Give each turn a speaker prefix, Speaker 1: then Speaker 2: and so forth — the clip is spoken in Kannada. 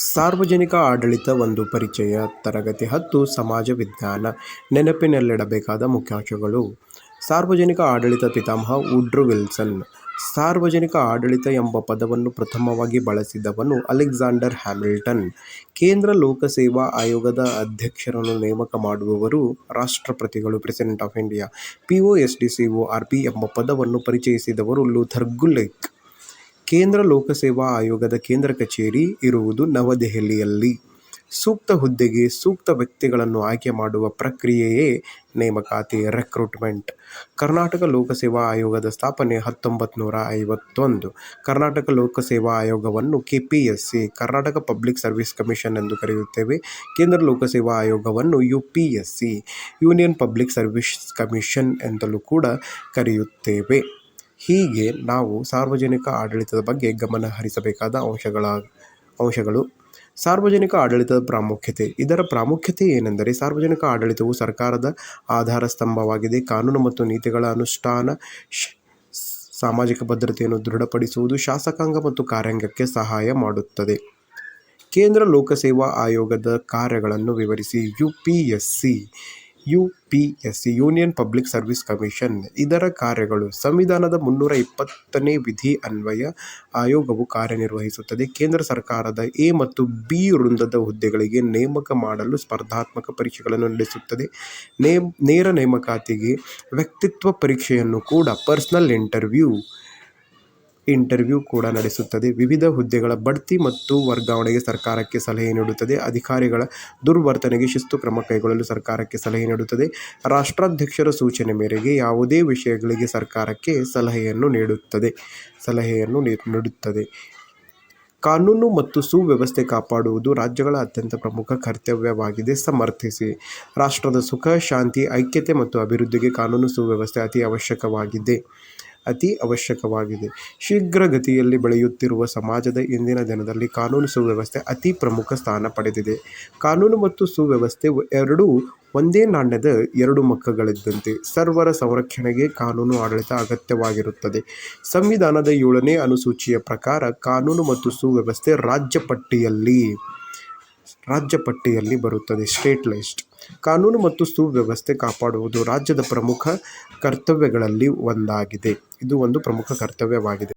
Speaker 1: ಸಾರ್ವಜನಿಕ ಆಡಳಿತ ಒಂದು ಪರಿಚಯ, ತರಗತಿ ಹತ್ತು, ಸಮಾಜ ವಿಜ್ಞಾನ ನೆನಪಿನಲ್ಲಿಡಬೇಕಾದ ಮುಖ್ಯಾಂಶಗಳು. ಸಾರ್ವಜನಿಕ ಆಡಳಿತ ಪಿತಾಮಹ ಉಡ್ರು ವಿಲ್ಸನ್. ಸಾರ್ವಜನಿಕ ಆಡಳಿತ ಎಂಬ ಪದವನ್ನು ಪ್ರಥಮವಾಗಿ ಬಳಸಿದವನು ಅಲೆಕ್ಸಾಂಡರ್ ಹ್ಯಾಮಿಲ್ಟನ್. ಕೇಂದ್ರ ಲೋಕಸೇವಾ ಆಯೋಗದ ಅಧ್ಯಕ್ಷರನ್ನು ನೇಮಕ ಮಾಡುವವರು ರಾಷ್ಟ್ರಪತಿಗಳು, ಪ್ರೆಸಿಡೆಂಟ್ ಆಫ್ ಇಂಡಿಯಾ, ಪಿ ಎಂಬ ಪದವನ್ನು ಪರಿಚಯಿಸಿದವರು ಲೂಥರ್ ಗುಲಿಕ್ ಕೇಂದ್ರ ಲೋಕಸೇವಾ ಆಯೋಗದ ಕೇಂದ್ರ ಕಚೇರಿ ಇರುವುದು ನವದೆಹಲಿಯಲ್ಲಿ. ಸೂಕ್ತ ಹುದ್ದೆಗೆ ಸೂಕ್ತ ವ್ಯಕ್ತಿಗಳನ್ನು ಆಯ್ಕೆ ಮಾಡುವ ಪ್ರಕ್ರಿಯೆಯೇ ನೇಮಕಾತಿ ರೆಕ್ರೂಟ್ಮೆಂಟ್. ಕರ್ನಾಟಕ ಲೋಕಸೇವಾ ಆಯೋಗದ ಸ್ಥಾಪನೆ ಹತ್ತೊಂಬತ್ತು ನೂರ ಐವತ್ತೊಂದು. ಕರ್ನಾಟಕ ಲೋಕಸೇವಾ ಆಯೋಗವನ್ನು KPSC, Karnataka public service commission ಎಂದು ಕರೆಯುತ್ತೇವೆ. ಕೇಂದ್ರ ಲೋಕಸೇವಾ ಆಯೋಗವನ್ನು UPSC, union public service commission ಎಂದಲೂ ಕೂಡ ಕರೆಯುತ್ತೇವೆ. ಹೀಗೆ ನಾವು ಸಾರ್ವಜನಿಕ ಆಡಳಿತದ ಬಗ್ಗೆ ಗಮನ ಹರಿಸಬೇಕಾದ ಅಂಶಗಳ, ಅಂಶಗಳು. ಸಾರ್ವಜನಿಕ ಆಡಳಿತದ ಪ್ರಾಮುಖ್ಯತೆ. ಇದರ ಪ್ರಾಮುಖ್ಯತೆ ಏನೆಂದರೆ ಸಾರ್ವಜನಿಕ ಆಡಳಿತವು ಸರ್ಕಾರದ ಆಧಾರ ಸ್ತಂಭವಾಗಿದೆ ಕಾನೂನು ಮತ್ತು ನೀತಿಗಳ ಅನುಷ್ಠಾನ ಸಾಮಾಜಿಕ ಭದ್ರತೆಯನ್ನು ದೃಢಪಡಿಸುವುದು ಶಾಸಕಾಂಗ ಮತ್ತು ಕಾರ್ಯಾಂಗಕ್ಕೆ ಸಹಾಯ ಮಾಡುತ್ತದೆ. ಕೇಂದ್ರ ಲೋಕಸೇವಾ ಆಯೋಗದ ಕಾರ್ಯಗಳನ್ನು ವಿವರಿಸಿ UPSC C union public service commission, ಇದರ ಕಾರ್ಯಗಳು. ಸಂವಿಧಾನದ ಮುನ್ನೂರ ಇಪ್ಪತ್ತನೇ ವಿಧಿ ಅನ್ವಯ ಆಯೋಗವು ಕಾರ್ಯನಿರ್ವಹಿಸುತ್ತದೆ. ಕೇಂದ್ರ ಸರ್ಕಾರದ ಎ ಮತ್ತು ಬಿ ವೃಂದದ ಹುದ್ದೆಗಳಿಗೆ ನೇಮಕ ಮಾಡಲು ಸ್ಪರ್ಧಾತ್ಮಕ ಪರೀಕ್ಷೆಗಳನ್ನು ನಡೆಸುತ್ತದೆ. ನೇಮ್, ನೇರ ನೇಮಕಾತಿಗೆ ವ್ಯಕ್ತಿತ್ವ ಪರೀಕ್ಷೆಯನ್ನು ಕೂಡ ಪರ್ಸ್ನಲ್ ಇಂಟರ್ವ್ಯೂ ಇಂಟರ್ವ್ಯೂ ಕೂಡ ನಡೆಸುತ್ತದೆ. ವಿವಿಧ ಹುದ್ದೆಗಳ ಬಡ್ತಿ ಮತ್ತು ವರ್ಗಾವಣೆಗೆ ಸರ್ಕಾರಕ್ಕೆ ಸಲಹೆ ನೀಡುತ್ತದೆ. ಅಧಿಕಾರಿಗಳ ದುರ್ವರ್ತನೆಗೆ ಶಿಸ್ತು ಕ್ರಮ ಕೈಗೊಳ್ಳಲು ಸರ್ಕಾರಕ್ಕೆ ಸಲಹೆ ನೀಡುತ್ತದೆ. ರಾಷ್ಟ್ರಾಧ್ಯಕ್ಷರ ಸೂಚನೆ ಮೇರೆಗೆ ಯಾವುದೇ ವಿಷಯಗಳಿಗೆ ಸರ್ಕಾರಕ್ಕೆ ಸಲಹೆಯನ್ನು ನೀಡುತ್ತದೆ. ಸಲಹೆಯನ್ನು ನೀಡುತ್ತದೆ. ಕಾನೂನು ಮತ್ತು ಸುವ್ಯವಸ್ಥೆ ಕಾಪಾಡುವುದು ರಾಜ್ಯಗಳ ಅತ್ಯಂತ ಪ್ರಮುಖ ಕರ್ತವ್ಯವಾಗಿದೆ. ಸಮರ್ಥಿಸಿ. ರಾಷ್ಟ್ರದ ಸುಖ, ಶಾಂತಿ, ಐಕ್ಯತೆ ಮತ್ತು ಅಭಿವೃದ್ಧಿಗೆ ಕಾನೂನು ಸುವ್ಯವಸ್ಥೆ ಅತಿ ಅವಶ್ಯಕವಾಗಿದೆ. ಅತಿ ಅವಶ್ಯಕವಾಗಿದೆ. ಶೀಘ್ರಗತಿಯಲ್ಲಿ ಬೆಳೆಯುತ್ತಿರುವ ಸಮಾಜದ ಇಂದಿನ ದಿನದಲ್ಲಿ ಕಾನೂನು ಸುವ್ಯವಸ್ಥೆ ಅತಿ ಪ್ರಮುಖ ಸ್ಥಾನ ಪಡೆದಿದೆ. ಕಾನೂನು ಮತ್ತು ಸುವ್ಯವಸ್ಥೆ ಎರಡೂ ಒಂದೇ ನಾಣ್ಯದ ಎರಡು ಮಕ್ಕಗಳಿದ್ದಂತೆ ಸರ್ವರ ಸಂರಕ್ಷಣೆಗೆ ಕಾನೂನು ಆಡಳಿತ ಅಗತ್ಯವಾಗಿರುತ್ತದೆ. ಸಂವಿಧಾನದ ಏಳನೇ ಅನುಸೂಚಿಯ ಪ್ರಕಾರ ಕಾನೂನು ಮತ್ತು ಸುವ್ಯವಸ್ಥೆ ರಾಜ್ಯ ಪಟ್ಟಿಯಲ್ಲಿ ರಾಜ್ಯ ಪಟ್ಟಿಯಲ್ಲಿ ಬರುತ್ತದೆ. State list. ಕಾನೂನು ಮತ್ತು ಸುವ್ಯವಸ್ಥೆ ಕಾಪಾಡುವುದು ರಾಜ್ಯದ ಪ್ರಮುಖ ಕರ್ತವ್ಯಗಳಲ್ಲಿ ಒಂದಾಗಿದೆ. ಇದು ಒಂದು ಪ್ರಮುಖ ಕರ್ತವ್ಯವಾಗಿದೆ.